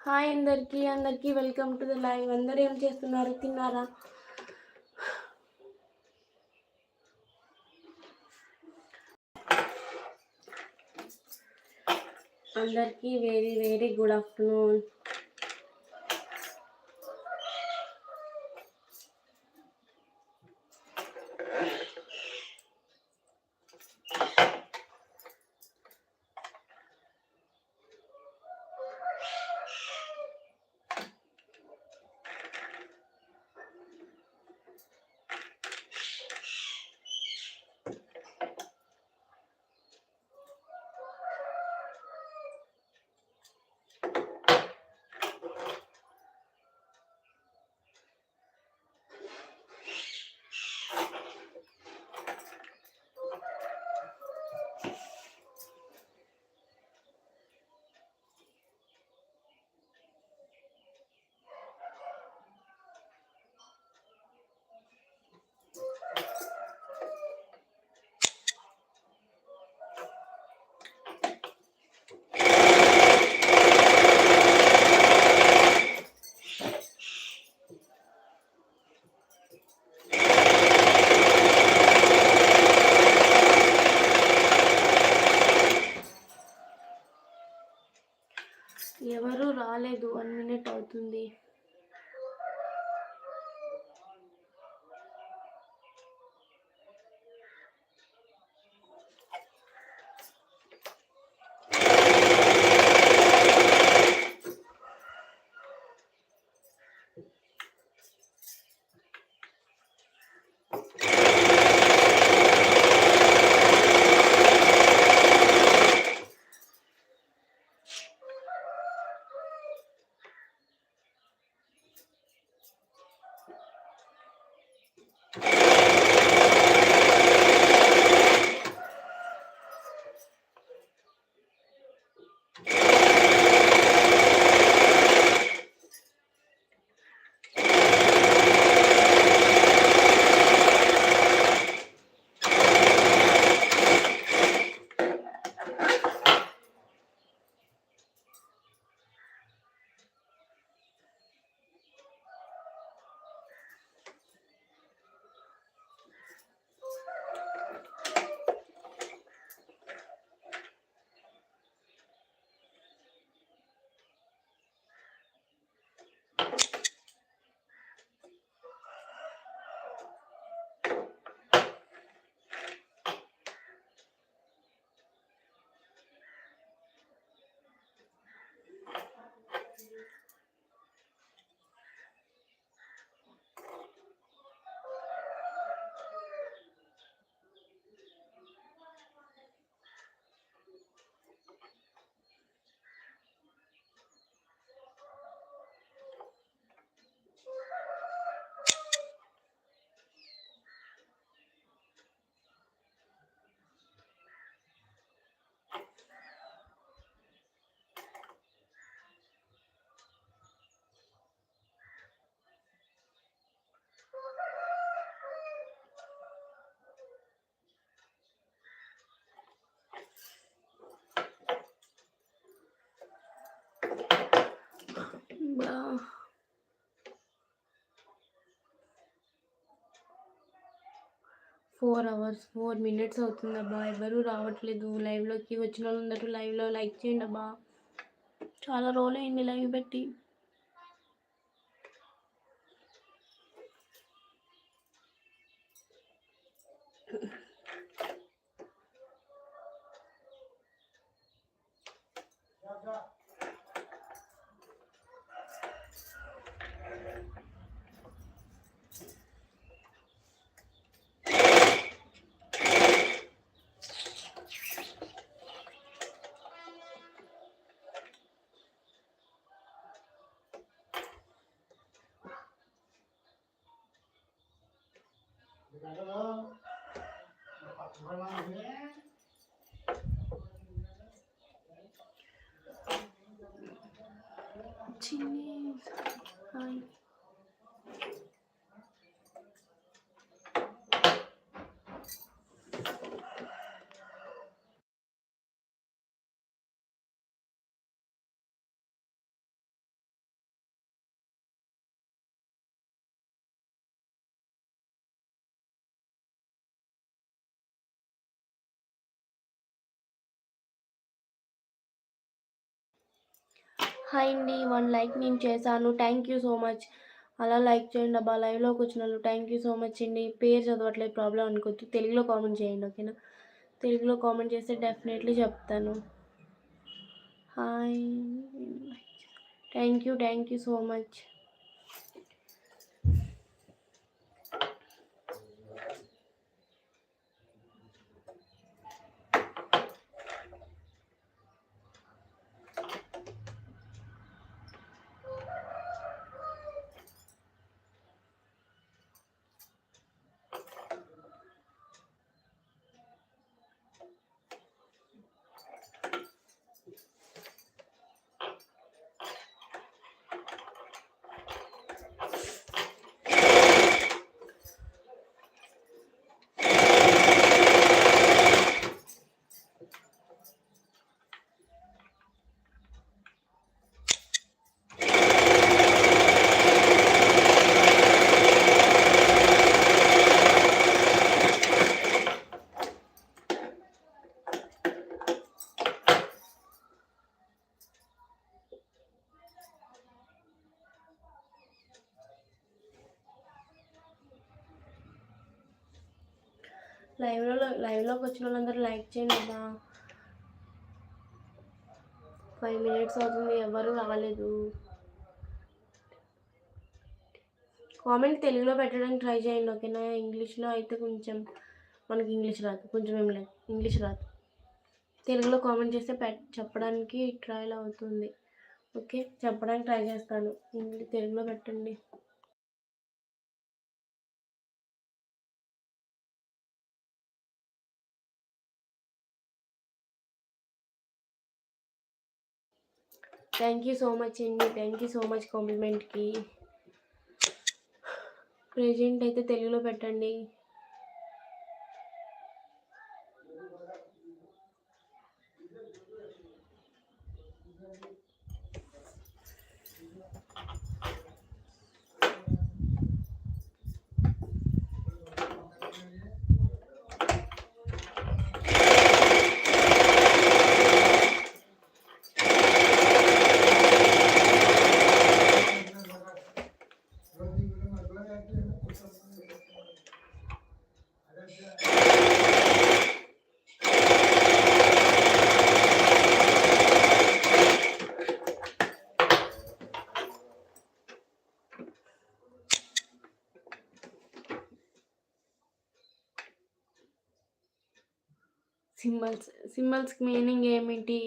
Hi అందరికీ అందరికీ welcome to the live. అందరూ ఏం చేస్తున్నారు? తిన్నారా? అందరికీ వెరీ వెరీ గుడ్ ఆఫ్టర్నూన్ బా ఫోర్ అవర్స్ ఫోర్ మినిట్స్ అవుతుంది అబ్బా. ఎవరు రావట్లేదు. లైవ్లోకి వచ్చిన వాళ్ళు అందరూ లైవ్లో లైక్ చేయండి అబ్బా. చాలా రోజులు అయింది లైవ్ పెట్టి. 치니 హాయ్ హాయ్ అండి వన్ లైక్ నేను చేశాను. Thank you so much. అలా లైక్ చేయండి అబ్బా లైవ్లోకి వచ్చిన వాళ్ళు థ్యాంక్ యూ సో మచ్ అండి. పేరు చదవట్లేదు ప్రాబ్లం అనుకోవద్దు. తెలుగులో కామెంట్ చేయండి ఓకేనా? తెలుగులో కామెంట్ చేస్తే డెఫినెట్లీ చెప్తాను. Hi thank you thank you so much. లైవ్లో లైవ్లోకి వచ్చిన వాళ్ళందరూ లైక్ చేయండి అమ్మా. ఫైవ్ మినిట్స్ అవుతుంది ఎవరు రాలేదు. కామెంట్ తెలుగులో పెట్టడానికి ట్రై చేయండి ఓకేనా? ఇంగ్లీష్లో అయితే కొంచెం మనకి ఇంగ్లీష్ రాదు కొంచెం ఏం లేదు ఇంగ్లీష్ రాదు. తెలుగులో కామెంట్ చేస్తే చెప్పడానికి ట్రయల్ అవుతుంది ఓకే? చెప్పడానికి ట్రై చేస్తాను ఇంగ్లీష్ తెలుగులో పెట్టండి. థ్యాంక్ యూ సో మచ్ అండి థ్యాంక్ యూ సో మచ్ కాంప్లిమెంట్కి ప్రెజెంట్ అయితే తెలుగులో పెట్టండి. సింబల్స్ సింబల్స్కి మీనింగ్ ఏమిటి?